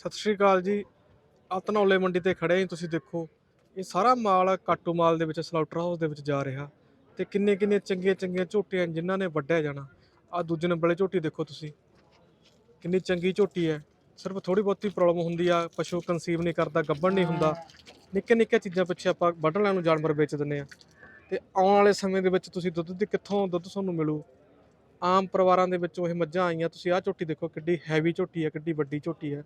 ਸਤਿ ਸ਼੍ਰੀ ਅਕਾਲ ਜੀ। ਅਤਨੌਲੇ ਮੰਡੀ ਤੇ ਖੜੇ ਹਾਂ ਤੁਸੀਂ ਦੇਖੋ, ਇਹ ਸਾਰਾ ਮਾਲ ਕਾਟੂ ਮਾਲ ਦੇ ਵਿੱਚ, ਸਲਾਊਟਰ ਹਾਊਸ ਦੇ ਵਿੱਚ ਜਾ ਰਿਹਾ। ਤੇ ਕਿੰਨੇ ਕਿੰਨੇ ਚੰਗੀਆਂ ਚੰਗੀਆਂ ਝੋਟੀਆਂ ਜਿਨ੍ਹਾਂ ਨੇ ਵੱਢਿਆ ਜਾਣਾ। ਆ ਦੂਜੇ ਨੰਬਰ ਵਾਲੀ ਝੋਟੀ ਦੇਖੋ ਤੁਸੀਂ। ਕਿੰਨੀ ਚੰਗੀ ਝੋਟੀ ਹੈ। ਸਿਰਫ ਥੋੜੀ ਬਹੁਤੀ ਪ੍ਰੋਬਲਮ ਹੁੰਦੀ ਆ, ਪਸ਼ੂ ਕਨਸੀਵ ਨਹੀਂ ਕਰਦਾ ਗੱਭਣ ਨਹੀਂ ਹੁੰਦਾ। ਨਿੱਕੇ ਨਿੱਕੇ ਚੀਜ਼ਾਂ ਪਿੱਛੇ ਆਪਾਂ ਵੱਢਣ ਲੈਣ ਨੂੰ ਜਾਨਵਰ ਵੇਚ ਦਿੰਦੇ ਆ ਤੇ ਆਉਣ ਵਾਲੇ ਸਮੇਂ ਦੇ ਵਿੱਚ ਤੁਸੀਂ ਦੁੱਧ ਦੀ ਕਿੱਥੋਂ ਦੁੱਧ ਤੁਹਾਨੂੰ ਮਿਲੂ? ਆਮ ਪਰਿਵਾਰਾਂ ਦੇ ਵਿੱਚੋਂ ਇਹ ਮੱਝਾਂ ਆਈਆਂ। ਤੁਸੀਂ ਆਹ ਝੋਟੀ ਦੇਖੋ, ਕਿੱਡੀ ਹੈਵੀ ਝੋਟੀ ਹੈ, ਕਿੱਡੀ ਵੱਡੀ ਝੋਟੀ ਹੈ।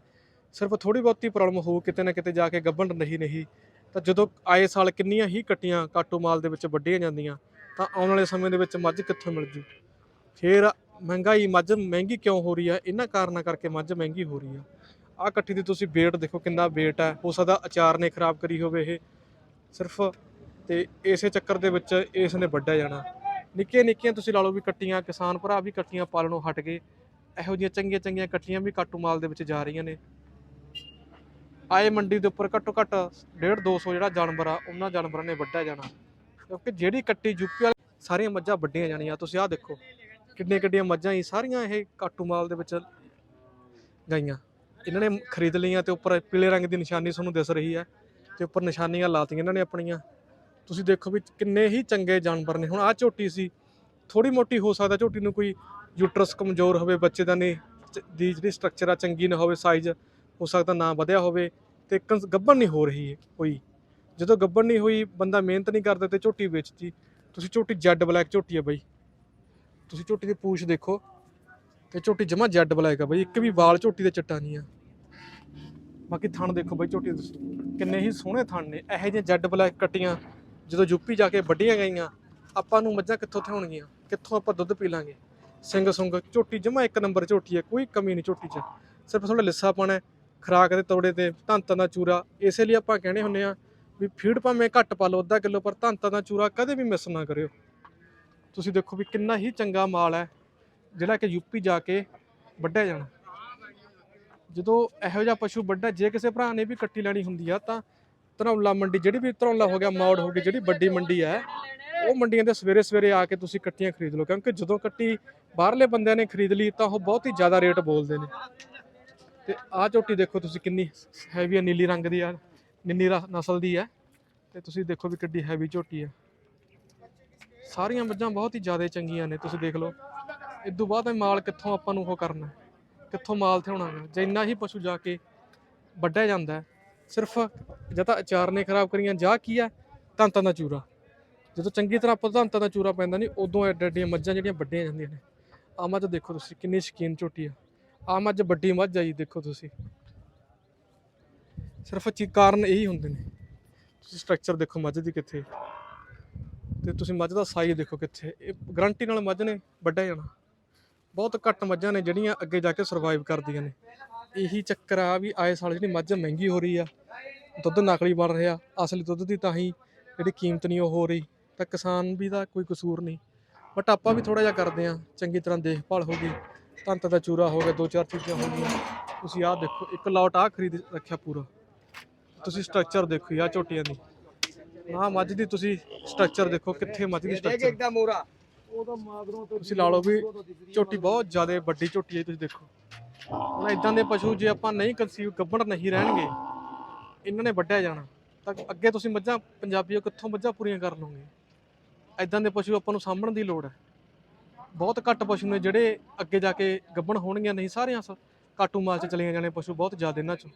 ਸਿਰਫ ਥੋੜੀ ਬਹੁਤੀ ਪ੍ਰੋਬਲਮ ਹੋਊ, ਕਿਤੇ ਨਾ ਕਿਤੇ ਜਾ ਕੇ ਗੱਭਣ ਨਹੀਂ ਨਹੀਂ। ਤਾਂ ਜਦੋਂ ਆਏ ਸਾਲ ਕਿੰਨੀਆਂ ਹੀ ਕੱਟੀਆਂ ਕਾਟੂ ਮਾਲ ਦੇ ਵਿੱਚ ਵੱਢੀਆਂ ਜਾਂਦੀਆਂ, ਤਾਂ ਆਉਣ ਵਾਲੇ ਸਮੇਂ ਦੇ ਵਿੱਚ ਮੱਝ ਕਿੱਥੋਂ ਮਿਲ ਜੂ? ਫੇਰ ਮਹਿੰਗਾਈ ਮੱਝ ਮਹਿੰਗੀ ਕਿਉਂ ਹੋ ਰਹੀ ਹੈ ਇਹਨਾਂ ਕਾਰਨਾਂ ਕਰਕੇ ਮੱਝ ਮਹਿੰਗੀ ਹੋ ਰਹੀ ਆ। ਆਹ ਇਕੱਠੀ ਦੀ ਤੁਸੀਂ ਵੇਟ ਦੇਖੋ ਕਿੰਨਾ ਵੇਟ ਹੈ ਹੋ ਸਕਦਾ ਅਚਾਰ ਨੇ ਖਰਾਬ ਕਰੀ ਹੋਵੇ ਇਹ। ਸਿਰਫ ਤੇ ਇਸੇ ਚੱਕਰ ਦੇ ਵਿੱਚ ਇਸ ਨੇ ਵੱਢਿਆ ਜਾਣਾ। ਨਿੱਕੀਆਂ ਨਿੱਕੀਆਂ ਤੁਸੀਂ ਲਾ ਲਓ ਵੀ ਕੱਟੀਆਂ, ਕਿਸਾਨ ਭਰਾ ਵੀ ਕੱਟੀਆਂ ਪਾਲਣੋਂ ਹਟ ਗਏ। ਇਹੋ ਜਿਹੀਆਂ ਚੰਗੀਆਂ ਚੰਗੀਆਂ ਕੱਟੀਆਂ ਵੀ ਕਾਟੂ ਮਾਲ ਦੇ ਵਿੱਚ ਜਾ ਰਹੀਆਂ ਨੇ। ਆਏ ਮੰਡੀ ਦੇ ਉੱਪਰ ਘੱਟੋ ਘੱਟ 1.5 200 ਜਿਹੜਾ ਜਾਨਵਰ ਆ, ਉਹਨਾਂ ਜਾਨਵਰਾਂ ਨੇ ਵੱਢਿਆ ਜਾਣਾ। ਕਿਉਂਕਿ ਜਿਹੜੀ ਕੱਟੀ ਯੂਪੀ ਵਾਲੀ, ਸਾਰੀਆਂ ਮੱਝਾਂ ਵੱਢੀਆਂ ਜਾਣੀਆਂ। ਤੁਸੀਂ ਆਹ ਦੇਖੋ, ਕਿੰਨੀਆਂ ਕਿੱਡੀਆਂ ਮੱਝਾਂ ਹੀ, ਸਾਰੀਆਂ ਇਹ ਕਾਟੂ ਮਾਲ ਦੇ ਵਿੱਚ ਗਈਆਂ। ਇਹਨਾਂ ਨੇ ਖਰੀਦ ਲਈਆਂ ਤੇ ਉੱਪਰ ਪੀਲੇ ਰੰਗ ਦੀ ਨਿਸ਼ਾਨੀ ਤੁਹਾਨੂੰ ਦਿਸ ਰਹੀ ਹੈ ਤੇ ਉੱਪਰ ਨਿਸ਼ਾਨੀਆਂ ਲਾਤੀਆਂ ਇਹਨਾਂ ਨੇ ਆਪਣੀਆਂ। ਤੁਸੀਂ ਦੇਖੋ ਵੀ ਕਿੰਨੇ ਹੀ ਚੰਗੇ ਜਾਨਵਰ ਨੇ। ਹੁਣ ਆਹ ਝੋਟੀ ਸੀ ਥੋੜੀ ਮੋਟੀ ਹੋ ਸਕਦਾ ਝੋਟੀ ਨੂੰ ਕੋਈ ਯੂਟਰਸ ਕਮਜ਼ੋਰ ਹੋਵੇ, ਬੱਚੇ ਦਾ ਨੇ ਦੀ ਜਿਹੜੀ ਸਟਰਕਚਰ ਆ ਚੰਗੀ ਨਾ ਹੋਵੇ ਸਾਈਜ਼ ਹੋ ਸਕਦਾ ਨਾ ਵਧਿਆ ਹੋਵੇ ਤੇ ਕੰ- ਗੱਭਣ ਨਹੀਂ ਹੋ ਰਹੀ ਹੈ ਕੋਈ। ਜਦੋਂ ਗੱਭਣ ਨਹੀਂ ਹੋਈ, ਬੰਦਾ ਮਿਹਨਤ ਨਹੀਂ ਕਰਦਾ ਤੇ ਝੋਟੀ ਵੇਚਦੀ। ਤੁਸੀਂ ਝੋਟੀ ਜੈਡ ਬਲੈਕ ਝੋਟੀ ਹੈ ਬਾਈ। ਤੁਸੀਂ ਝੋਟੀ ਦੀ ਪੂਛ ਦੇਖੋ ਤੇ ਝੋਟੀ ਜਮਾ ਜੈਡ ਬਲੈਕ ਆ ਬਾਈ। ਇੱਕ ਵੀ ਵਾਲ ਝੋਟੀ ਦੇ ਚਿੱਟਾ ਨਹੀਂ ਆ। ਬਾਕੀ ਥਣ ਦੇਖੋ ਬਾਈ ਝੋਟੀ ਦੇ ਤੁਸੀਂ। ਕਿੰਨੇ ਹੀ ਸੋਹਣੇ ਥਣ ਨੇ। ਇਹੋ ਜਿਹੇ ਜੈਡ ਬਲੈਕ ਕੱਟੀਆਂ ਜਦੋਂ ਯੂਪੀ ਜਾ ਕੇ ਵੱਢੀਆਂ ਗਈਆਂ, ਆਪਾਂ ਨੂੰ ਮੱਝਾਂ ਕਿੱਥੋਂ ਥਿਆਉਣਗੀਆਂ ਕਿੱਥੋਂ ਆਪਾਂ ਦੁੱਧ ਪੀ ਲਾਂਗੇ? ਸਿੰਘ ਸੁੰਗ, ਝੋਟੀ ਜਮਾ ਇੱਕ ਨੰਬਰ ਝੋਟੀ ਹੈ। ਕੋਈ ਕਮੀ ਨਹੀਂ ਝੋਟੀ 'ਚ। ਸਿਰਫ ਥੋੜਾ ਲਿੱਸਾ ਪਾਣਾ ਖਰਾਕ ਦੇ ਤੋੜੇ ਤੇ ਧੰਤਾਂ ਦਾ ਚੂਰਾ, ਇਸੇ ਲਈ ਆਪਾਂ ਕਹਿੰਦੇ ਹੁੰਨੇ ਆ ਵੀ ਫੀਡ ਭਾਵੇਂ ਘੱਟ ਪਾ ਲਓ, ਅੱਧਾ ਕਿਲੋ, ਪਰ ਧੰਤਾਂ ਦਾ ਚੂਰਾ ਕਦੇ ਵੀ ਮਿਸ ਨਾ ਕਰਿਓ। ਤੁਸੀਂ ਦੇਖੋ ਵੀ ਕਿੰਨਾ ਹੀ ਚੰਗਾ ਮਾਲ ਹੈ, ਜਿਹੜਾ ਕਿ ਯੂਪੀ ਜਾ ਕੇ ਵੱਢਿਆ ਜਾਣਾ। ਜਦੋਂ ਇਹੋ ਜਿਹਾ ਪਸ਼ੂ ਵੱਡਾ ਜੇ ਕਿਸੇ ਭਰਾ ਨੇ ਵੀ ਕੱਟੀ ਲੈਣੀ ਹੁੰਦੀ ਆ, ਤਾਂ ਧਰੌਲਾ ਮੰਡੀ, ਜਿਹੜੀ ਵੀ ਧਰੌਲਾ ਹੋ ਗਿਆ, ਮੌੜ ਹੋ ਗਈ, ਜਿਹੜੀ ਵੱਡੀ ਮੰਡੀ ਹੈ, ਉਹ ਮੰਡੀਆਂ ਦੇ ਸਵੇਰੇ ਸਵੇਰੇ ਆ ਕੇ ਤੁਸੀਂ ਕੱਟੀਆਂ ਖਰੀਦ ਲਓ, ਕਿਉਂਕਿ ਜਦੋਂ ਕੱਟੀ ਬਾਹਰਲੇ ਬੰਦਿਆਂ ਨੇ ਖਰੀਦ ਲਈ, ਤਾਂ ਉਹ ਬਹੁਤ ਹੀ ਜ਼ਿਆਦਾ ਰੇਟ ਬੋਲਦੇ ਨੇ। ਤੇ ਆਹ ਝੋਟੀ ਦੇਖੋ ਤੁਸੀਂ ਕਿੰਨੀ ਹੈਵੀ ਹੈ ਨੀਲੀ ਰੰਗ ਦੀ ਆ, ਨੀਲੀ ਰਾ- ਨਸਲ ਦੀ ਹੈ ਤੇ ਤੁਸੀਂ ਦੇਖੋ ਵੀ ਕਿੱਡੀ ਹੈਵੀ ਝੋਟੀ ਹੈ ਸਾਰੀਆਂ ਮੱਝਾਂ ਬਹੁਤ ਹੀ ਜ਼ਿਆਦਾ ਚੰਗੀਆਂ ਨੇ, ਤੁਸੀਂ ਦੇਖ ਲਓ। ਇਦੋਂ ਬਾਅਦ ਮਾਲ ਕਿੱਥੋਂ ਆਪਾਂ ਨੂੰ ਉਹ ਕਰਨਾ, ਕਿੱਥੋਂ ਮਾਲ ਥਿਆਉਣਾ ਹੈ ਜਿੰਨਾ ਹੀ ਪਸ਼ੂ ਜਾ ਕੇ ਵੱਢਿਆ ਜਾਂਦਾ, ਸਿਰਫ ਜਾਂ ਤਾਂ ਅਚਾਰ ਨੇ ਖਰਾਬ ਕਰੀਆਂ, ਜਾਂ ਕੀ ਹੈ ਧੰਤਾਂ ਦਾ ਚੂਰਾ। ਜਦੋਂ ਚੰਗੀ ਤਰ੍ਹਾਂ ਆਪਾਂ ਧੰਤਾਂ ਦਾ ਚੂਰਾ ਪੈਂਦਾ ਨਹੀਂ ਉਦੋਂ ਐਡ ਐਡੀਆਂ ਮੱਝਾਂ ਜਿਹੜੀਆਂ ਵੱਡੀਆਂ ਜਾਂਦੀਆਂ ਨੇ। ਆਹ ਮੱਝ ਦੇਖੋ ਤੁਸੀਂ, ਕਿੰਨੀ ਸ਼ਕੀਨ ਝੋਟੀ ਆ। ਆਹ ਮੱਝ ਵੱਡੀ ਮੱਝ ਆ ਜੀ, ਦੇਖੋ ਤੁਸੀਂ। ਸਿਰਫ ਚੀ, ਕਾਰਨ ਇਹੀ ਹੁੰਦੇ ਨੇ। ਤੁਸੀਂ ਸਟਰਕਚਰ ਦੇਖੋ ਮੱਝ ਦੀ ਕਿੱਥੇ। ਤੇ ਤੁਸੀਂ ਮੱਝ ਦਾ ਸਾਈਜ਼ ਦੇਖੋ ਕਿੱਥੇ। ਇਹ ਗਰੰਟੀ ਨਾਲ ਮੱਝ ਨੇ ਵੱਡਾ ਜਾਣਾ। ਬਹੁਤ ਘੱਟ ਮੱਝਾਂ ਨੇ ਜਿਹੜੀਆਂ ਅੱਗੇ ਜਾ ਕੇ ਸਰਵਾਈਵ ਕਰਦੀਆਂ ਨੇ। ਇਹੀ ਚੱਕਰ ਆ ਵੀ ਆਏ ਸਾਲ ਜਿਹੜੀ ਮੱਝ ਮਹਿੰਗੀ ਹੋ ਰਹੀ ਆ, ਦੁੱਧ ਨਕਲੀ ਬਣ ਰਿਹਾ, ਅਸਲੀ ਦੁੱਧ ਦੀ ਤਾਂ ਹੀ ਜਿਹੜੀ ਕੀਮਤ ਨਹੀਂ ਉਹ ਹੋ ਰਹੀ। ਤਾਂ ਕਿਸਾਨ ਵੀ ਦਾ ਕੋਈ ਕਸੂਰ ਨਹੀਂ। ਬਟ ਆਪਾਂ ਵੀ ਥੋੜਾ ਜਿਹਾ ਕਰਦੇ ਆ ਚੰਗੀ ਤਰ੍ਹਾਂ ਦੇਖਭਾਲ ਹੋ ਗਈ। ਤੰਤ ਦਾ ਚੂਰਾ ਹੋ ਗਿਆ ਦੋ ਚਾਰ ਚੀਜ਼ਾਂ ਹੋ ਗਈਆਂ। ਤੁਸੀਂ ਆਹ ਦੇਖੋ ਇੱਕ ਲੋਟ ਆਹ ਖਰੀਦ ਰੱਖਿਆ ਪੂਰਾ। ਤੁਸੀਂ ਸਟਰਕਚਰ ਦੇਖੋ ਯਾ ਝੋਟੀਆਂ ਦੀ। ਨਾ ਮੱਝ ਦੀ ਤੁਸੀਂ ਸਟਰਕਚਰ ਦੇਖੋ ਕਿੱਥੇ ਮੱਝ ਦੀ ਸਟਰਕਚਰ ਇੱਕਦਮ ਮੋਰਾ। ਤੁਸੀਂ ਲਾ ਲਓ ਵੀ ਝੋਟੀ ਬਹੁਤ ਜ਼ਿਆਦਾ ਵੱਡੀ ਝੋਟੀ ਹੈ ਤੁਸੀਂ ਦੇਖੋ। ਹੁਣ ਇਦਾਂ ਦੇ ਪਸ਼ੂ ਜੇ ਆਪਾਂ ਨਹੀਂ ਕਨਸੀਵ ਗੱਭਣ ਨਹੀਂ ਰਹਿਣਗੇ ਇਹਨਾਂ ਨੇ ਵੱਢਿਆ ਜਾਣਾ। ਤਾਂ ਅੱਗੇ ਤੁਸੀਂ ਮੱਝਾਂ ਪੰਜਾਬੀਓ ਕਿੱਥੋਂ ਮੱਝਾਂ ਪੂਰੀਆਂ ਕਰ ਲਓਗੇ ਇਦਾਂ ਦੇ ਪਸ਼ੂ ਆਪਾਂ ਨੂੰ ਸਾਂਭਣ ਦੀ ਲੋੜ ਹੈ। ਬਹੁਤ ਘੱਟ ਪਸ਼ੂ ਨੇ ਜਿਹੜੇ ਅੱਗੇ ਜਾ ਕੇ ਗੱਬਣ ਹੋਣਗੀਆਂ, ਨਹੀਂ ਸਾਰਿਆਂ ਸ। ਕਾਟੂ ਮਾਲ ਚ ਚਲੇ ਜਾਣੇ ਪਸ਼ੂ ਬਹੁਤ ਜ਼ਿਆਦਾ ਇਹਨਾਂ ਚ।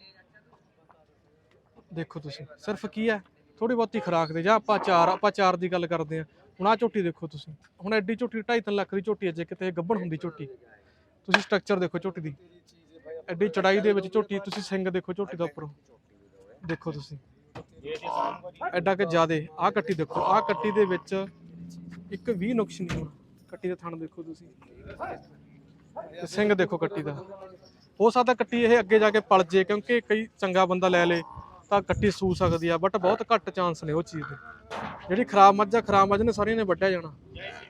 ਦੇਖੋ ਤੁਸੀਂ, ਸਿਰਫ ਕੀ ਹੈ? ਥੋੜੀ ਬਹੁਤੀ ਖਰਾਕ ਦੇ, ਜਾਂ ਆਪਾਂ ਚਾਰ ਆਪਾਂ ਚਾਰ ਦੀ ਗੱਲ ਕਰਦੇ ਆ ਹੁਣ ਆਹ ਝੋਟੀ ਦੇਖੋ ਤੁਸੀਂ, ਹੁਣ ਐਡੀ ਝੋਟੀ 2.5 ਲੱਖ ਦੀ ਝੋਟੀ ਹੈ, ਜੇ ਕਿਤੇ ਗੱਭਣ ਹੁੰਦੀ ਝੋਟੀ। ਤੁਸੀਂ ਸਟਰਕਚਰ ਦੇਖੋ ਝੋਟੀ ਦੀ। ਐਡੀ ਚੜਾਈ ਦੇ ਵਿੱਚ ਝੋਟੀ, ਤੁਸੀਂ ਸਿੰਗ ਦੇਖੋ ਝੋਟੀ ਦਾ ਉੱਪਰੋਂ। ਦੇਖੋ ਤੁਸੀਂ। ਐਡਾ ਕਿ ਜ਼ਿਆਦੇ, ਆਹ ਕੱਟੀ ਦੇਖੋ, ਆਹ ਕੱਟੀ ਦੇ ਵਿੱਚ ਇੱਕ ਵੀ ਨੁਕਸ ਨਹੀਂ ਹੋਣਾ। ਕੱਟੀ ਦਾ ਥਣ ਦੇਖੋ ਤੁਸੀਂ। ਤੇ ਸਿੰਘ ਦੇਖੋ ਕੱਟੀ ਦਾ। ਹੋ ਸਕਦਾ ਕੱਟੀ ਇਹ ਅੱਗੇ ਜਾ ਕੇ ਪਲ ਜੇ ਕਿਉਂਕਿ ਕਈ ਚੰਗਾ ਬੰਦਾ ਲੈ ਲੇ ਤਾਂ ਕੱਟੀ ਸੂ ਸਕਦੀ ਆ ਬਟ ਬਹੁਤ ਘੱਟ ਚਾਂਸ ਨੇ ਉਹ ਚੀਜ਼ ਦੇ। ਜਿਹੜੀ ਖਰਾਬ ਮੱਝ ਆ ਖਰਾਬ ਮੱਝ ਨੇ ਸਾਰੀਆਂ ਨੇ ਵੱਢਿਆ ਜਾਣਾ।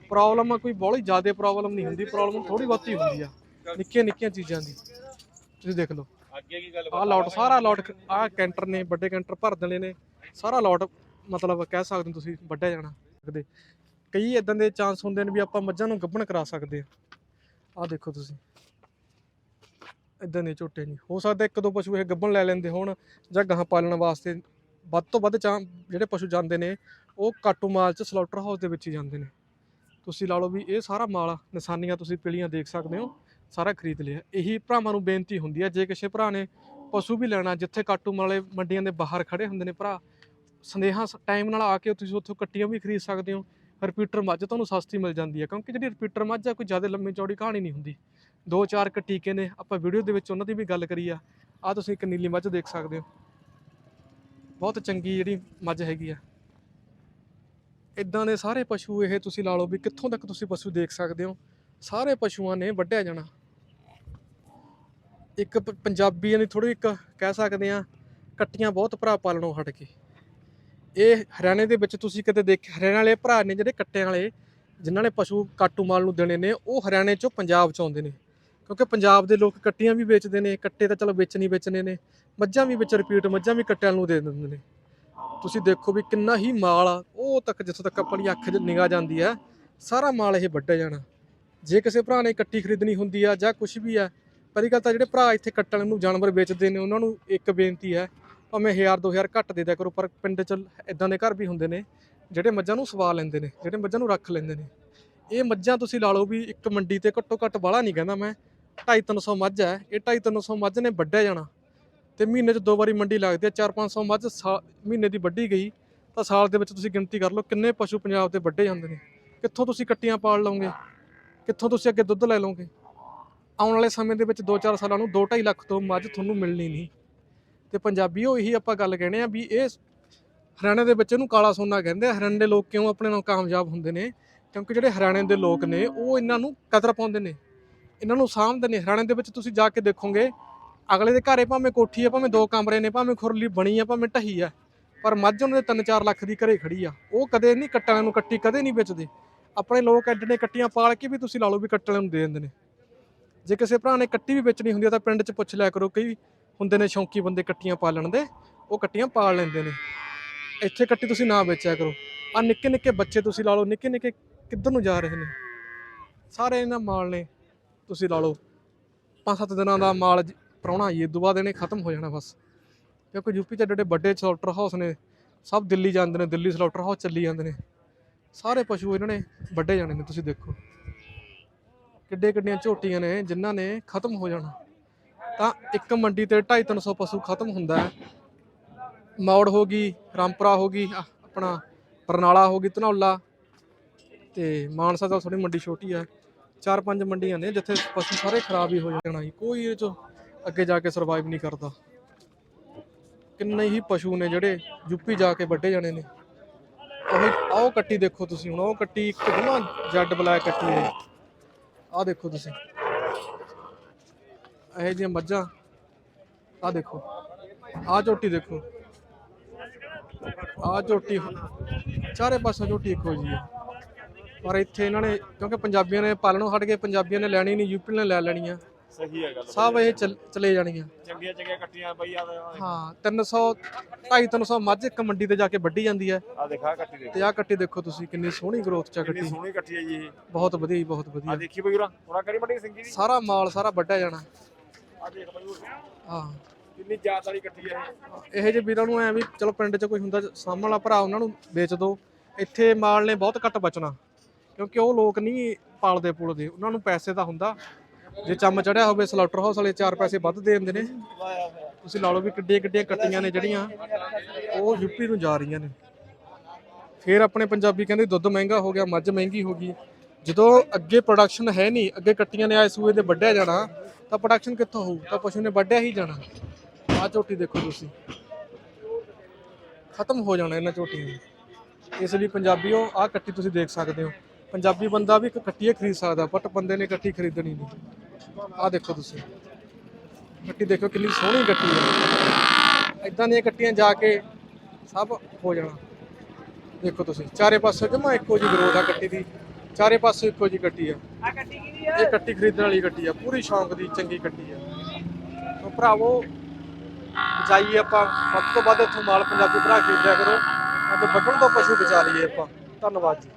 ਪ੍ਰੋਬਲਮ ਕੋਈ ਬਹੁਤ ਜ਼ਿਆਦਾ ਪ੍ਰੋਬਲਮ ਨਹੀਂ ਹੁੰਦੀ ਪ੍ਰੋਬਲਮ ਥੋੜੀ ਬਹੁਤੀ ਹੁੰਦੀ ਆ ਨਿੱਕੀਆਂ ਨਿੱਕੀਆਂ ਚੀਜ਼ਾਂ ਦੀ। ਤੁਸੀਂ ਦੇਖ ਲਓ। ਅੱਗੇ ਕੀ ਗੱਲ ਆਹ ਲੋਟ ਸਾਰਾ ਲੋਟ ਆਹ ਕੈਂਟਰ ਨੇ ਵੱਡੇ ਕੈਂਟਰ ਭਰ ਦੇਣੇ ਨੇ। ਸਾਰਾ ਲੋਟ ਮਤਲਬ ਕਹਿ ਸਕਦੇ ਤੁਸੀਂ ਵੱਢਿਆ ਜਾਣਾ। ਸਕਦੇ ਕਈ ਇਦਾਂ ਦੇ ਚਾਂਸ ਹੁੰਦੇ ਨੇ ਵੀ ਆਪਾਂ ਮੱਝਾਂ ਨੂੰ ਗੱਭਣ ਕਰਾ ਸਕਦੇ ਆ ਆਹ ਦੇਖੋ ਤੁਸੀਂ। ਇਦਾਂ ਦੇ ਝੋਟੀਆਂ ਨਹੀਂ। ਹੋ ਸਕਦਾ ਇੱਕ ਦੋ ਪਸ਼ੂ ਇਹ ਗੱਭਣ ਲੈ ਲੈਂਦੇ ਹੋਣ ਜਾਂ ਗਾਂ ਪਾਲਣ ਵਾਸਤੇ ਵੱਧ ਤੋਂ ਵੱਧ ਚਾਂ ਜਿਹੜੇ ਪਸ਼ੂ ਜਾਂਦੇ ਨੇ, ਉਹ ਕਾਟੂ ਮਾਲ ਚ ਸਲੌਟਰ ਹਾਊਸ ਦੇ ਵਿੱਚ ਹੀ ਜਾਂਦੇ ਨੇ। ਤੁਸੀਂ ਲਾ ਲਓ ਵੀ ਇਹ ਸਾਰਾ ਮਾਲ ਨਿਸ਼ਾਨੀਆਂ ਤੁਸੀਂ ਪੀਲੀਆਂ ਦੇਖ ਸਕਦੇ ਹੋ, ਸਾਰਾ ਖਰੀਦ ਲਿਆ। ਇਹੀ ਭਰਾਵਾਂ ਨੂੰ ਬੇਨਤੀ ਹੁੰਦੀ ਹੈ ਜੇ ਕਿਸੇ ਭਰਾ ਨੇ ਪਸ਼ੂ ਵੀ ਲੈਣਾ, ਜਿੱਥੇ ਕਾਟੂ ਮਾਲੇ ਮੰਡੀਆਂ ਦੇ ਬਾਹਰ ਖੜੇ ਹੁੰਦੇ ਨੇ ਭਰਾ ਸੰਦੇਹਾ ਟਾਈਮ ਨਾਲ ਆ ਕੇ ਤੁਸੀਂ ਉੱਥੋਂ ਕੱਟੀਆਂ ਵੀ ਖਰੀਦ ਸਕਦੇ ਹੋ ਰਿਪੀਟਰ ਮੱਝ ਤੁਹਾਨੂੰ ਸਸਤੀ ਮਿਲ ਜਾਂਦੀ ਹੈ, ਕਿਉਂਕਿ ਜਿਹੜੀ ਰਿਪੀਟਰ ਮੱਝ ਆ, ਕੋਈ ਜ਼ਿਆਦਾ ਲੰਮੀ ਚੌੜੀ ਕਹਾਣੀ ਨਹੀਂ ਹੁੰਦੀ। ਦੋ ਚਾਰ ਕ ਟੀਕੇ ਨੇ, ਆਪਾਂ ਵੀਡੀਓ ਦੇ ਵਿੱਚ ਉਹਨਾਂ ਦੀ ਵੀ ਗੱਲ ਕਰੀ ਆ। ਆ ਤੁਸੀਂ ਇੱਕ ਨੀਲੀ ਮੱਝ ਦੇਖ ਸਕਦੇ ਹੋ। ਬਹੁਤ ਚੰਗੀ ਜਿਹੜੀ ਮੱਝ ਹੈਗੀ ਆ। ਇਦਾਂ ਦੇ ਸਾਰੇ ਪਸ਼ੂ ਇਹ ਤੁਸੀਂ ਲਾ ਲਓ ਵੀ ਕਿੱਥੋਂ ਤੱਕ ਤੁਸੀਂ ਪਸ਼ੂ ਦੇਖ ਸਕਦੇ ਹੋ। ਸਾਰੇ ਪਸ਼ੂਆਂ ਨੇ ਵੱਢਿਆ ਜਾਣਾ। ਇੱਕ ਪ- ਪੰਜਾਬੀਆਂ ਦੀ ਥੋੜੀ ਇੱਕ ਕਹਿ ਸਕਦੇ ਆ ਕੱਟੀਆਂ ਬਹੁਤ ਭਰਾ ਪਾਲਣੋਂ ਹਟ ਕੇ। ਇਹ ਹਰਿਆਣੇ ਦੇ ਵਿੱਚ ਤੁਸੀਂ ਕਿਤੇ ਦੇਖ, ਹਰਿਆਣੇ ਵਾਲੇ ਭਰਾ ਨੇ ਜਿਹੜੇ ਕੱਟਿਆਂ ਵਾਲੇ, ਜਿਨ੍ਹਾਂ ਨੇ ਪਸ਼ੂ ਕਾਟੂ ਮਾਲ ਨੂੰ ਦੇਣੇ ਨੇ, ਉਹ ਹਰਿਆਣੇ ਚੋਂ ਪੰਜਾਬ ਚ ਆਉਂਦੇ ਨੇ। ਕਿਉਂਕਿ ਪੰਜਾਬ ਦੇ ਲੋਕ ਕੱਟੀਆਂ ਵੀ ਵੇਚਦੇ ਨੇ, ਕੱਟੇ ਤਾਂ ਚਲੋ ਵੇਚਣੀ ਵੇਚਣੇ ਨੇ, ਮੱਝਾਂ ਵੀ ਵਿੱਚ ਰਿਪੀਟ ਮੱਝਾਂ ਵੀ ਕੱਟਿਆਂ ਨੂੰ ਦੇ ਦਿੰਦੇ ਨੇ। ਤੁਸੀਂ ਦੇਖੋ ਵੀ ਕਿੰਨਾ ਹੀ ਮਾਲ ਆ, ਉਹ ਤੱਕ ਜਿੱਥੋਂ ਤੱਕ ਆਪਣੀ ਅੱਖ 'ਚ ਨਿਗਾਹ ਜਾਂਦੀ ਹੈ, ਸਾਰਾ ਮਾਲ ਇਹ ਵੱਢਿਆ ਜਾਣਾ। ਜੇ ਕਿਸੇ ਭਰਾ ਨੇ ਕੱਟੀ ਖਰੀਦਣੀ ਹੁੰਦੀ ਆ ਜਾਂ ਕੁਝ ਵੀ ਆ, ਪਹਿਲੀ ਗੱਲ ਤਾਂ ਜਿਹੜੇ ਭਰਾ ਇੱਥੇ ਕੱਟਣ ਨੂੰ ਜਾਨਵਰ ਵੇਚਦੇ ਨੇ, ਉਹਨਾਂ ਨੂੰ ਇੱਕ ਬੇਨਤੀ ਹੈ ਭਾਵੇਂ 1000 2000 ਘੱਟ ਦੇ ਦਿਆ ਕਰੋ, ਪਰ ਪਿੰਡ 'ਚ ਇਦਾਂ ਦੇ ਘਰ ਵੀ ਹੁੰਦੇ ਨੇ, ਜਿਹੜੇ ਮੱਝਾਂ ਨੂੰ ਸਵਾ ਲੈਂਦੇ ਨੇ, ਜਿਹੜੇ ਮੱਝਾਂ ਨੂੰ ਰੱਖ ਲੈਂਦੇ ਨੇ। ਇਹ ਮੱਝਾਂ ਤੁਸੀਂ ਲਾ ਲਓ ਵੀ ਇੱਕ ਮੰਡੀ ਤੇ ਘੱਟੋ ਘੱਟ ਬਾਹਲਾ ਨਹੀਂ ਕਹਿੰਦਾ ਮੈਂ 250 ਮੱਝ ਹੈ, ਇਹ 250 ਮੱਝ ਨੇ ਵੱਢਿਆ ਜਾਣਾ। ਤੇ ਮਹੀਨੇ 'ਚ ਦੋ ਵਾਰੀ ਮੰਡੀ ਲੱਗਦੀ ਹੈ 4-500 ਮੱਝ ਸਾ- ਮਹੀਨੇ ਦੀ ਵੱਢੀ ਗਈ, ਤਾਂ ਸਾਲ ਦੇ ਵਿੱਚ ਤੁਸੀਂ ਗਿਣਤੀ ਕਰ ਲਓ, ਕਿੰਨੇ ਪਸ਼ੂ ਪੰਜਾਬ ਤੇ ਵੱਢੇ ਜਾਂਦੇ ਨੇ। ਕਿੱਥੋਂ ਤੁਸੀਂ ਕੱਟੀਆਂ ਪਾਲ ਲਓਗੇ? ਕਿੱਥੋਂ ਤੁਸੀਂ ਅੱਗੇ ਦੁੱਧ ਲੈ ਲਓਗੇ? ਆਉਣ ਵਾਲੇ ਸਮੇਂ ਦੇ ਵਿੱਚ 2-4 ਸਾਲਾਂ ਨੂੰ 2.5 ਲੱਖ ਤੋਂ ਮੱਝ ਤੁਹਾਨੂੰ ਮਿਲਣੀ ਨਹੀਂ। ਤੇ ਪੰਜਾਬੀਓ ਇਹੀ ਆਪਾਂ ਗੱਲ ਕਹਿੰਦੇ ਆ ਵੀ ਇਹ ਹਰਿਆਣੇ ਦੇ ਵਿੱਚ ਇਹਨੂੰ ਕਾਲਾ ਸੋਨਾ ਕਹਿੰਦੇ ਆ। ਹਰਿਆਣੇ ਦੇ ਲੋਕ ਕਿਉਂ ਆਪਣੇ ਨਾਲ ਕਾਮਯਾਬ ਹੁੰਦੇ ਨੇ? ਕਿਉਂਕਿ ਜਿਹੜੇ ਹਰਿਆਣੇ ਦੇ ਲੋਕ ਨੇ, ਉਹ ਇਹਨਾਂ ਨੂੰ ਕਦਰ ਪਾਉਂਦੇ ਨੇ। ਇਹਨਾਂ ਨੂੰ ਸਾਂਭਦੇ ਨੇ। ਹਰਿਆਣੇ ਦੇ ਵਿੱਚ ਤੁਸੀਂ ਜਾ ਕੇ ਦੇਖੋਗੇ, ਅਗਲੇ ਦੇ ਘਰੇ ਭਾਵੇਂ ਕੋਠੀ ਹੈ ਭਾਵੇਂ ਦੋ ਕਮਰੇ ਨੇ, ਭਾਵੇਂ ਖੁਰਲੀ ਬਣੀ ਆ, ਭਾਵੇਂ ਢਹੀ ਆ, ਪਰ ਮੱਝ ਉਹਨਾਂ ਦੇ 3-4 ਲੱਖ ਦੀ ਘਰੇ ਖੜੀ ਆ। ਉਹ ਕਦੇ ਨਹੀਂ ਕੱਟਾਂ ਨੂੰ ਕੱਟੀ, ਕਦੇ ਨਹੀਂ ਵੇਚਦੇ। ਆਪਣੇ ਲੋਕ ਐਡੇ ਨੇ ਕੱਟੀਆਂ ਪਾਲ ਕੇ ਵੀ ਤੁਸੀਂ ਲਾ ਲਓ ਵੀ ਕੱਟਣ ਨੂੰ ਦੇ ਦਿੰਦੇ ਨੇ। ਜੇ ਕਿਸੇ ਭਰਾ ਨੇ ਕੱਟੀ ਵੀ ਵੇਚਣੀ ਹੁੰਦੀ ਆ ਤਾਂ ਪਿੰਡ 'ਚ ਪੁੱਛ ਲਿਆ ਕਰੋ, ਕਈ ਹੁੰਦੇ ਨੇ ਸ਼ੌਂਕੀ ਬੰਦੇ ਕੱਟੀਆਂ ਪਾਲਣ ਦੇ, ਉਹ ਕੱਟੀਆਂ ਪਾਲ ਲੈਂਦੇ ਨੇ। ਇੱਥੇ ਕੱਟੀ ਤੁਸੀਂ ਨਾ ਵੇਚਿਆ ਕਰੋ। ਆ ਨਿੱਕੇ ਨਿੱਕੇ ਬੱਚੇ ਤੁਸੀਂ ਲਾ ਲਓ, ਨਿੱਕੇ ਨਿੱਕੇ ਕਿੱਧਰ ਨੂੰ ਜਾ ਰਹੇ ਨੇ? ਸਾਰੇ ਇਹਨਾਂ ਮਾਲ ਨੇ, ਤੁਸੀਂ ਲਾ ਲਓ। ਪੰਜ ਸੱਤ ਦਿਨਾਂ ਦਾ ਮਾਲ ਜ- ਪ੍ਰਾਹੁਣਾ ਜੀ ਤੋਂ ਬਾਅਦ ਇਹਨੇ ਖਤਮ ਹੋ ਜਾਣਾ ਬਸ। ਕਿਉਂਕਿ ਯੂਪੀ 'ਚ ਏਡੇ ਵੱਡੇ ਸਲੌਟਰ ਹਾਊਸ ਨੇ, ਸਭ ਦਿੱਲੀ ਜਾਂਦੇ ਨੇ, ਦਿੱਲੀ ਸਲੌਟਰ ਹਾਊਸ ਚੱਲੀ ਜਾਂਦੇ ਨੇ। ਸਾਰੇ ਪਸ਼ੂ ਇਹਨਾਂ ਨੇ ਵੱਡੇ ਜਾਣੇ ਨੇ, ਤੁਸੀਂ ਦੇਖੋ। ਕਿੱਡੇ ਕਿੱਡੀਆਂ ਝੋਟੀਆਂ ਨੇ, ਜਿਨ੍ਹਾਂ ਨੇ ਖਤਮ ਹੋ ਜਾਣਾ। ਤਾਂ ਇੱਕ ਮੰਡੀ ਤੇ 2.5 300 ਪਸ਼ੂ ਖਤਮ ਹੁੰਦਾ ਹੈ। ਮੌੜ ਹੋ ਗਈ, ਰਾਮਪੁਰਾ ਹੋ ਗਈ ਆਪਣਾ ਬਰਨਾਲਾ ਹੋ ਗਈ, ਧਨੌਲਾ ਤੇ ਮਾਨਸਾ ਤਾਂ ਥੋੜੀ ਮੰਡੀ ਛੋਟੀ ਹੈ। ਚਾਰ ਪੰਜ ਮੰਡੀਆਂ ਨੇ ਜਿੱਥੇ ਪਸ਼ੂ ਸਾਰੇ ਖਰਾਬ ਹੀ ਹੋ ਜਾਣਾ ਜੀ ਕੋਈ ਇਹ 'ਚੋਂ ਅੱਗੇ ਜਾ ਕੇ ਸਰਵਾਈਵ ਨਹੀਂ ਕਰਦਾ। ਕਿੰਨੇ ਹੀ ਪਸ਼ੂ ਨੇ ਜਿਹੜੇ ਯੂਪੀ ਜਾ ਕੇ ਵੱਡੇ ਜਾਣੇ ਨੇ। ਉਹ ਆਹ ਕੱਟੀ ਦੇਖੋ ਤੁਸੀਂ ਹੁਣ, ਉਹ ਕੱਟੀ ਇੱਕ ਜਮਾ ਜੱਡ ਬਲੈਕ ਕੱਟੀ ਹੈ। ਆਹ ਦੇਖੋ ਤੁਸੀਂ। ਇਹ ਜਿਹੀਆਂ ਮੱਝਾਂ। ਆਹ ਦੇਖੋ। ਆਹ ਝੋਟੀ ਦੇਖੋ। ਆਹ ਝੋਟੀ ਚਾਰੇ ਪਾਸੇ ਝੋਟੀ ਇੱਕੋ ਜੀ ਹੈ ਪਰ ਇੱਥੇ ਇਹਨਾਂ ਨੇ ਕਿਉਂਕਿ ਪੰਜਾਬੀਆਂ ਨੇ ਪਾਲਣੋਂ ਹਟ ਕੇ ਪੰਜਾਬੀਆਂ ਨੇ ਲੈਣੀ ਨਹੀਂ ਯੂਪੀ ਨੇ ਲੈ ਲੈਣੀ ਆ ਸਹੀ ਹੈ ਗੱਲ ਸਭ ਇਹ ਚੱਲ- ਚਲੇ ਜਾਣਗੀਆਂ। ਚੰਗੀਆਂ ਚੰਗੀਆਂ ਕੱਟੀਆਂ ਬਈ ਆ ਹਾਂ 300 250 300 ਮੱਝ ਇੱਕ ਮੰਡੀ ਤੇ ਜਾ ਕੇ ਵੱਢੀ ਜਾਂਦੀ ਹੈ। ਆ ਦੇਖਾ ਕੱਟੀ ਦੇ ਤੇ ਆਹ ਕੱਟੀ ਦੇਖੋ ਤੁਸੀਂ ਕਿੰਨੀ ਸੋਹਣੀ ਗਰੋਥ ਚ ਆ ਕਿੰਨੀ ਕੱਟੀ। ਸੋਹਣੀ ਕੱਟੀ ਹੈ ਜੀ ਇਹ। ਬਹੁਤ ਵਧੀਆ ਜੀ ਬਹੁਤ ਆ ਵਧੀਆ ਦੇਖੀ ਬਈ ਉਰਾ। ਉਰਾ ਕਰੀ ਮੜੀ ਸਿੰਘੀ ਦੀ ਸਾਰਾ ਮਾਲ ਸਾਰਾ ਵੱਢਿਆ ਜਾਣਾ। ਆ। ਹਾਂ। ਕਿੰਨੀ ਜਾਤ ਵਾਲੀ ਕੱਟੀ ਹੈ ਇਹ? ਜਿਹੇ ਵੀਰਾਂ ਨੂੰ ਐ ਵੀ ਚਲੋ ਪਿੰਡ 'ਚ ਕੋਈ ਹੁੰਦਾ ਸਾਹਮਣ ਵਾਲਾ ਭਰਾ ਉਹਨਾਂ ਨੂੰ ਵੇਚ ਦਿਓ ਇੱਥੇ ਮਾਲ ਨੇ ਬਹੁਤ ਘੱਟ ਬਚਣਾ ਕਿਉਂਕਿ ਉਹ ਲੋਕ ਨਹੀਂ ਪਾਲਦੇ ਪੁਲਦੇ ਉਹਨਾਂ ਨੂੰ ਪੈਸੇ ਦਾ ਹੁੰਦਾ। ਜੇ ਚੰਮ ਚੜਿਆ ਹੋਵੇ ਸਲੌਟਰ ਹਾਊਸ ਵਾਲੇ 4 ਪੈਸੇ ਵੱਧ ਦੇ ਦਿੰਦੇ ਨੇ। ਤੁਸੀਂ ਲਾ ਲਓ ਵੀ ਕਿੱਡੀਆਂ ਕਿੱਡੀਆਂ ਕੱਟੀਆਂ ਨੇ ਜਿਹੜੀਆਂ ਉਹ ਯੂਪੀ ਨੂੰ ਜਾ ਰਹੀਆਂ ਨੇ। ਫਿਰ ਆਪਣੇ ਪੰਜਾਬੀ ਕਹਿੰਦੇ ਦੁੱਧ ਮਹਿੰਗਾ ਹੋ ਗਿਆ ਮੱਝ ਮਹਿੰਗੀ ਹੋ ਗਈ। ਜਦੋਂ ਅੱਗੇ ਪ੍ਰੋਡਕਸ਼ਨ ਹੈ ਨਹੀਂ, ਅੱਗੇ ਕੱਟੀਆਂ ਨੇ ਆਏ ਸੂਏ ਦੇ ਵੱਢਿਆ ਜਾਣਾ, ਤਾਂ ਪ੍ਰੋਡਕਸ਼ਨ ਕਿੱਥੋਂ ਹੋਊ? ਤਾਂ ਪਸ਼ੂ ਨੇ ਵੱਢਿਆ ਹੀ ਜਾਣਾ। ਆਹ ਝੋਟੀ ਦੇਖੋ ਤੁਸੀਂ। ਖਤਮ ਹੋ ਜਾਣਾ ਇਹਨਾਂ ਝੋਟੀਆਂ ਨੇ। ਇਸ ਲਈ ਪੰਜਾਬੀਓ, ਆਹ ਕੱਟੀ ਤੁਸੀਂ ਦੇਖ ਸਕਦੇ ਹੋ। ਪੰਜਾਬੀ ਬੰਦਾ ਵੀ ਇੱਕ ਕੱਟੀ ਹੀ ਖਰੀਦ ਸਕਦਾ ਬਟ ਬੰਦੇ ਨੇ ਕੱਟੀ ਖਰੀਦਣੀ ਨਹੀਂ। ਆਹ ਦੇਖੋ ਤੁਸੀਂ। ਕੱਟੀ ਦੇਖੋ ਕਿੰਨੀ ਸੋਹਣੀ ਕੱਟੀ ਹੈ। ਇਦਾਂ ਦੀਆਂ ਕੱਟੀਆਂ ਜਾ ਕੇ ਸਭ ਹੋ ਜਾਣਾ। ਦੇਖੋ ਤੁਸੀਂ, ਚਾਰੇ ਪਾਸੇ ਜਮਾ ਇੱਕੋ ਜਿਹੀ ਗਰੋਥ ਆ ਕੱਟੀ ਦੀ। ਚਾਰੇ ਪਾਸੇ ਇੱਕੋ ਜੀ ਕੱਟੀ ਆ। ਆ ਗੱਡੀ ਕਿਹਦੀ ਇਹ ਕੱਟੀ ਖਰੀਦਣ ਵਾਲੀ ਕੱਟੀ ਆ ਪੂਰੀ ਸ਼ੌਂਕ ਦੀ ਚੰਗੀ ਕੱਟੀ ਆ। ਤਾਂ ਭਰਾਵੋ ਜਾਈਏ ਆਪਾਂ ਵੱਧ ਤੋਂ ਵੱਧ ਇੱਥੋਂ ਮਾਲ ਪੰਜਾਬੀ ਭਰਾ ਖਰੀਦਿਆ ਕਰੋ ਅਤੇ ਵੱਢਣ ਤੋਂ ਪਸ਼ੂ ਬਚਾ ਲਈਏ ਆਪਾਂ। ਧੰਨਵਾਦ ਜੀ।